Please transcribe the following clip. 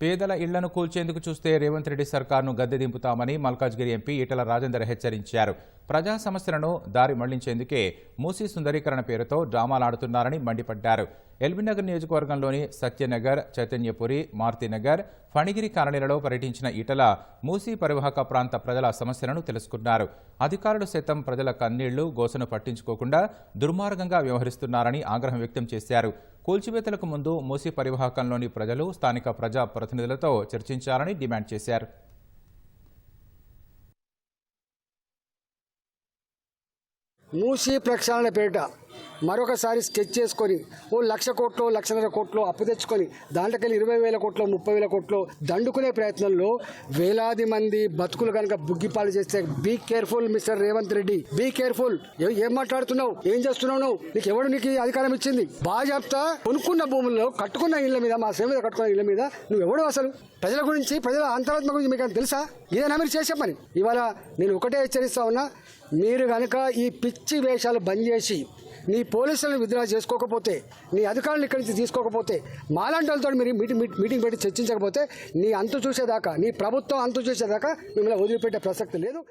పేదల ఇళ్ళను కూల్చేందుకు చూస్తే రేవంత్ రెడ్డి సర్కార్ను గద్దె దింపుతామని మల్కాజ్గిరి ఎంపీ ఈటల రాజేందర్ హెచ్చరించారు. ప్రజా సమస్యలను దారి మళ్ళించేందుకే మూసీ సుందరీకరణ పేరుతో డ్రామాలాడుతున్నారని మండిపడ్డారు. ఎల్బీనగర్ నియోజకవర్గంలోని సత్యనగర్ చైతన్యపురి మారుతినగర్ ఫణిగిరి కాలనీలలో పర్యటించిన ఈటల మూసీ పరివాహక ప్రాంత ప్రజల సమస్యలను తెలుసుకున్నారు. అధికారులు సైతం ప్రజల కన్నీళ్ళు గోసను పట్టించుకోకుండా దుర్మార్గంగా వ్యవహరిస్తున్నారని ఆగ్రహం వ్యక్తం చేశారు. కూల్చివేతలకు ముందు మూసీ పరివాహకంలోని ప్రజలు స్థానిక ప్రజా ప్రతినిధులతో చర్చించాలని డిమాండ్ చేశారు. మూసి ప్రక్షాళన పేరిట మరొకసారి స్కెచ్ చేసుకొని ఓ లక్ష కోట్లు లక్షన్నర కోట్లు అప్పు తెచ్చుకొని దాంట్లోకెళ్ళి ఇరవై వేల కోట్లు ముప్పై వేల కోట్లు దండుకునే ప్రయత్నంలో వేలాది మంది బతుకులు కనుక బుగ్గిపాలు చేస్తే be careful mister Revanth Reddy. Be careful ఏం మాట్లాడుతున్నావు? ఏం చేస్తున్నావు నువ్వు? నీకు ఎవడు నీకు అధికారం ఇచ్చింది? బాజాప్తా కొనుక్కున్న భూముల్లో కట్టుకున్న ఇళ్ళ మీద మా సేవ మీద కట్టుకున్న ఇళ్ళ మీద నువ్వు ఎవడు అసలు? ప్రజల గురించి ప్రజల అంతరాత్మ గురించి మీకు తెలుసా? ఇదేనా మీరు చేసే పని. ఇవాళ నేను ఒకటే హెచ్చరిస్తా ఉన్నా మీరు కనుక ఈ పిచ్చి వేషాలు బంద్ చేసి నీ పోలీసులను విత్డ్రా చేసుకోకపోతే నీ అధికారులు ఇక్కడి నుంచి తీసుకోకపోతే మాలాంటి వాళ్ళతో మీరు మీటింగ్ మీటింగ్ పెట్టి చర్చించకపోతే నీ అంతు చూసేదాకా నీ ప్రభుత్వం అంతు చూసేదాకా మిమ్మల్ని వదిలిపెట్టే ప్రసక్తి లేదు.